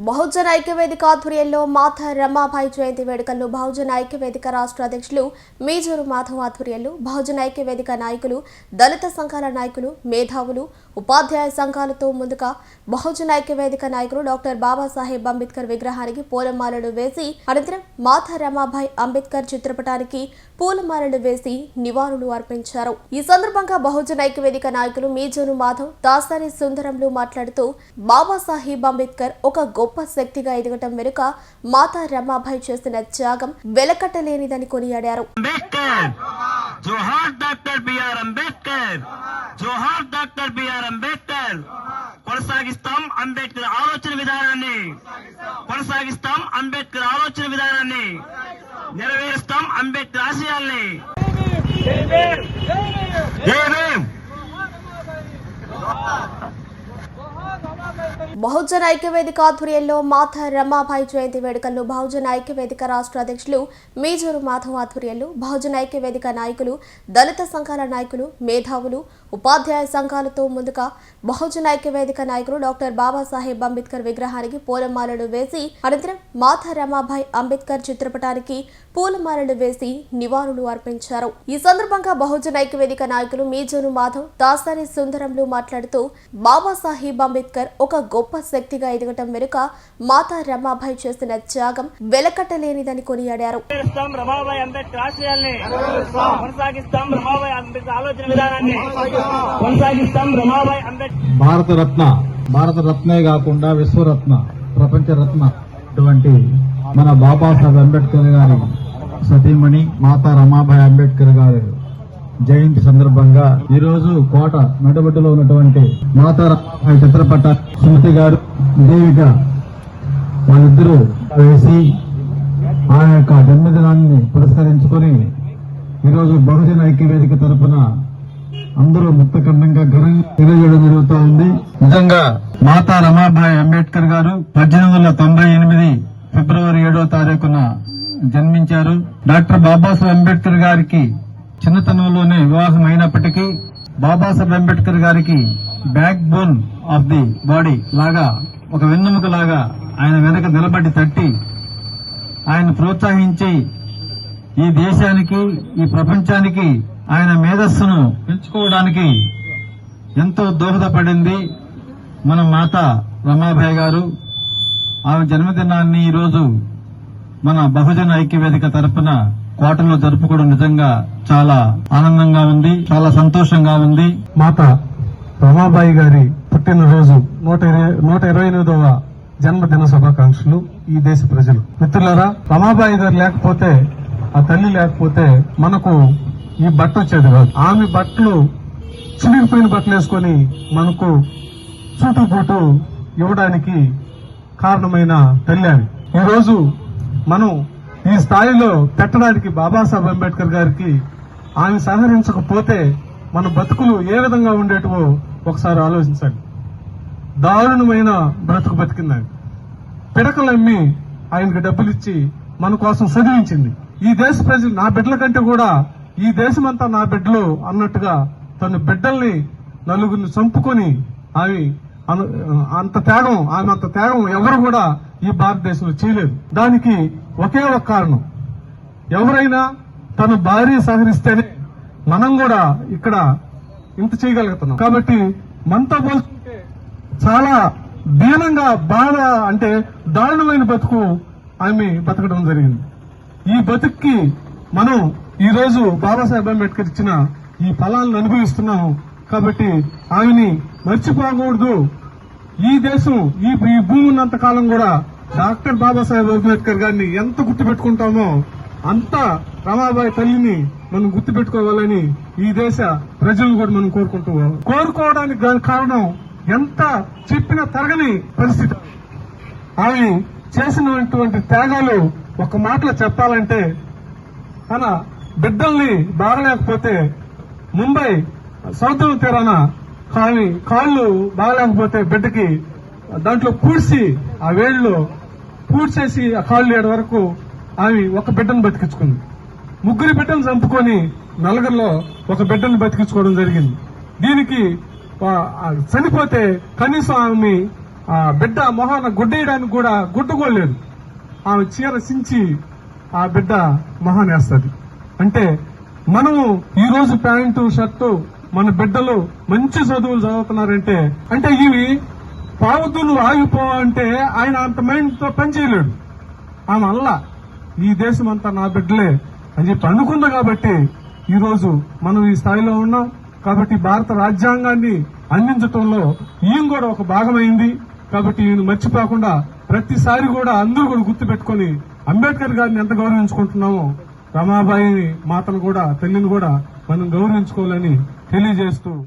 బహుజన ఐక్యవేదిక ఆధ్వర్యంలో మాత రమాబాయి జయంతి వేడుకలను బహుజన ఐక్యవేదిక రాష్ట్ర అధ్యక్షులు మేజూరు మాధవ్ ఆధ్వర్యంలో బహుజన ఐక్యవేదిక నాయకులు దళిత సంఘాల నాయకులు మేధావులు ఉపాధ్యాయ సంఘాలతో ముందుగా బహుజన ఐక్యవేదిక నాయకులు డాక్టర్ బాబాసాహెబ్ అంబేద్కర్ విగ్రహానికి పూలమాలలు వేసి అనంతరం మాత రమాబాయి అంబేద్కర్ చిత్రపటానికి పూలమాలలు వేసి నివాళులు అర్పించారు. ఈ సందర్భంగా బహుజన ఐక్యవేదిక నాయకులు మీజోను మాధవ్ దాసాని సుందరంలు మాట్లాడుతూ బాబాసాహెబ్ అంబేద్కర్ ఒక గొప్ప శక్తిగా ఎదగటం వెనుక మాతా రమాబాయి చేసిన త్యాగం వెలకట్టలేనిదని కొనియాడారు. అంబేద్కర్ జోహార్ డాక్టర్ బిఆర్ అంబేద్కర్ జోహార్ డాక్టర్ బిఆర్ అంబేద్కర్ కొనసాగిస్తాం అంబేద్కర్ ఆలోచన విధానాన్ని కొనసాగిస్తాం అంబేద్కర్ ఆలోచన విధానాన్ని నెరవేరుస్తాం అంబేద్కర్ ఆశయాల్ని జై భీమ్ బహుజన ఐక్యవేదిక ఆధ్వర్యంలో మాతా రమాబాయి జయంతి వేడుకలను బహుజన ఐక్యవేదిక రాష్ట్ర అధ్యక్షులు మేజూరు మాధవ్ ఆధ్వర్యంలో బహుజన ఐక్యవేదిక నాయకులు దళిత సంఘాల నాయకులు మేధావులు ఉపాధ్యాయ సంఘాలతో ముందుగా బహుజన ఐక్యవేదిక నాయకులు డాక్టర్ బాబాసాహెబ్ అంబేద్కర్ విగ్రహానికి పూలమాలలు వేసి అనంతరం మాతా రమాబాయి అంబేద్కర్ చిత్రపటానికి పూలమాలలు వేసి నివాళులు అర్పించారు. ఈ సందర్భంగా బహుజన ఐక్యవేదిక నాయకులు మేజూరు మాధవ్ దాసాని సుందరంలు మాట్లాడుతూ బాబాసాహెబ్ అంబేద్కర్ ఒక గొప్ప శక్తిగా ఎదగటం వెనుక మాతా రమాబాయి చేసిన త్యాగం వెలకట్టలేనిదని కొనియాడారు. నెరవేరుస్తాం రమాబాయి అంబేద్కర్ ఆశయాల్ని. కొనసాగిస్తాం రమాబాయి అంబేద్కర్ ఆలోచన విధానాన్ని. కొనసాగిస్తాం రమాబాయి అంబేద్కర్. భారతరత్న భారతరత్నే కాకుండా విశ్వరత్న ప్రపంచరత్న అటువంటి మన బాబాసాహెబ్ అంబేద్కర్ గారి సతీమణి మాతా రమాబాయి అంబేద్కర్ గారి జయంతి సందర్భంగా ఈ రోజు కోట మెడబడ్డలో ఉన్నటువంటి మాతా చిత్రపట స్మృతి గారు దేవిక వాళ్ళిద్దరూ వేసి ఆ యొక్క జన్మదినాన్ని పురస్కరించుకొని ఈరోజు బహుజన ఐక్యవేదిక తరపున అందరూ ముక్తఖండంగా ఘనంగా తెలియజేయడం జరుగుతూ ఉంది. నిజంగా మాతా రమాబాయి అంబేద్కర్ గారు పద్దెనిమిది వందల తొంభై ఎనిమిది ఫిబ్రవరి ఏడో తారీఖున జన్మించారు. డాక్టర్ బాబాసాహెబ్ అంబేద్కర్ గారికి చిన్నతనంలోనే వివాహం అయినప్పటికీ బాబాసాహెబ్ అంబేద్కర్ గారికి backbone of the body లాగా ఒక వెన్నెముక లాగా ఆయన వెనక నిలబడి తట్టి ఆయన ప్రోత్సహించి ఈ దేశానికి ఈ ప్రపంచానికి ఆయన మేధస్సును పెంచుకోవడానికి ఎంతో దోహదపడింది మన మాత రమాబాయి గారు. ఆమె జన్మదినాన్ని ఈరోజు మన బహుజన ఐక్యవేదిక తరపున కోటలో జరుపుకోవడం నిజంగా చాలా ఆనందంగా ఉంది చాలా సంతోషంగా ఉంది. మాత రమాబాయి గారి పుట్టినరోజు నూట ఇరవై నూట ఇరవై ఎనిమిదవ జన్మదిన శుభాకాంక్షలు ఈ దేశ ప్రజలు. మిత్రులారా రమాబాయి గారు లేకపోతే ఆ తల్లి లేకపోతే మనకు ఈ బట్ట వచ్చేది కాదు. ఆమె బట్టలు చిరిగిపోయిన బట్టలు వేసుకొని మనకు చుట్టుపూటు ఇవ్వడానికి కారణమైన తల్లి ఆమె. ఈరోజు మనం ఈ స్థాయిలో పెట్టడానికి బాబాసాహెబ్ అంబేద్కర్ గారికి ఆమె సహకరించకపోతే మన బతుకులు ఏ విధంగా ఉండేటివో ఒకసారి ఆలోచించండి. దారుణమైన బ్రతుకు బతికింది ఆమె పిడకలు అమ్మి ఆయనకు డబ్బులు ఇచ్చి మన కోసం చదివించింది. ఈ దేశ ప్రజలు నా బిడ్డల కంటే కూడా ఈ దేశమంతా నా బిడ్డలు అన్నట్టుగా తన బిడ్డల్ని నలుగురిని చంపుకొని ఆమె అంత త్యాగం ఆమె అంత త్యాగం ఎవరు కూడా ఈ భారతదేశంలో చేయలేదు. దానికి ఒకే ఒక కారణం. ఎవరైనా తన భార్య సహకరిస్తేనే మనం కూడా ఇక్కడ ఇంత చేయగలుగుతున్నాం. కాబట్టి మనతో పోల్చుకుంటే చాలా దీనంగా బాధ అంటే దారుణమైన బతుకు ఆమె బతకడం జరిగింది. ఈ బతుక్కి మనం ఈ రోజు బాబాసాహెబ్ అంబేద్కర్ ఇచ్చిన ఈ ఫలాలను అనుభవిస్తున్నాము. కాబట్టి ఆమెని మర్చిపోకూడదు. ఈ దేశం ఈ ఈ భూమి ఉన్నంత కాలం కూడా డాక్టర్ బాబాసాహెబ్ అంబేద్కర్ గారిని ఎంత గుర్తుపెట్టుకుంటామో అంత రమాబాయి తల్లిని మనం గుర్తుపెట్టుకోవాలని ఈ దేశ ప్రజలు కూడా మనం కోరుకుంటూ కోరుకోవడానికి గల కారణం ఎంత చెప్పినా తరగని పరిస్థితి. ఆమె చేసినటువంటి త్యాగాలు ఒక మాటలో చెప్పాలంటే తన బిడ్డల్ని బాగలేకపోతే ముంబై సముద్రం తీరాన కానీ కాళ్ళు బాగలేకపోతే బిడ్డకి దాంట్లో పూడ్చి ఆ వేళ్ళు పూడ్చేసి ఆ కాళ్ళు ఏడు వరకు ఆమె ఒక బిడ్డను బతికించుకుంది. ముగ్గురు బిడ్డను చంపుకొని నలుగురిలో ఒక బిడ్డను బతికించుకోవడం జరిగింది. దీనికి చనిపోతే కనీసం ఆమె ఆ బిడ్డ మొహాన గుడ్డేయడానికి కూడా గుడ్డుకోలేదు ఆమె చీర సించి ఆ బిడ్డ మొహాన వేస్తుంది అంటే మనము ఈరోజు ప్యాంటు షర్టు మన బిడ్డలు మంచి చదువులు చదువుతున్నారంటే అంటే ఇవి పావుతులు ఆగిపో అంటే ఆయన అంత మైండ్తో పనిచేయలేడు ఆమె అల్లా ఈ దేశం అంతా నా బిడ్డలే అని చెప్పి అనుకుంది కాబట్టి ఈరోజు మనం ఈ స్థాయిలో ఉన్నాం. కాబట్టి భారత రాజ్యాంగాన్ని అందించటంలో ఈయన కూడా ఒక భాగమైంది. కాబట్టి ఈయన మర్చిపోకుండా ప్రతిసారి కూడా అందరూ కూడా గుర్తుపెట్టుకొని అంబేద్కర్ గారిని ఎంత గౌరవించుకుంటున్నామో రమాబాయిని మాతను కూడా తల్లిని కూడా మనం గౌరవించుకోవాలని తెలియజేస్తూ